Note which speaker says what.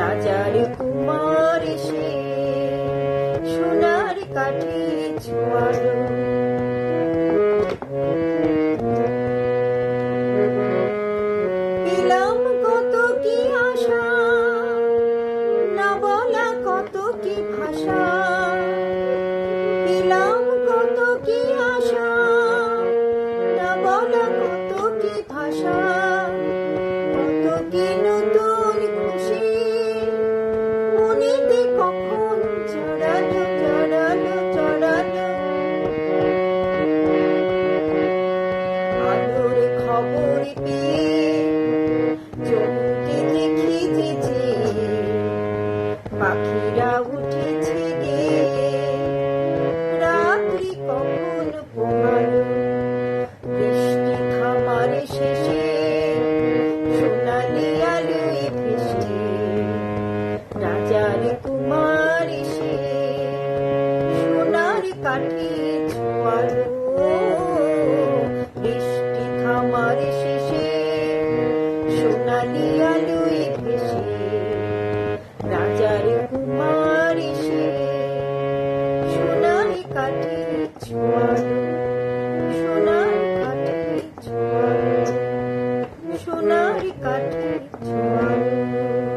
Speaker 1: রাজার কুমার সে সোনার কাঠি ছোঁয়ালো তাকে ছোয়ালো বৃষ্টি থামার শেষে সোনালি আলোয় ভেসে রাজার কুমার সোনালি কাঠে ছোয়ালো। সোনার কাঠে ছোয়ালো। সোনার কাঠে ছোয়ালো।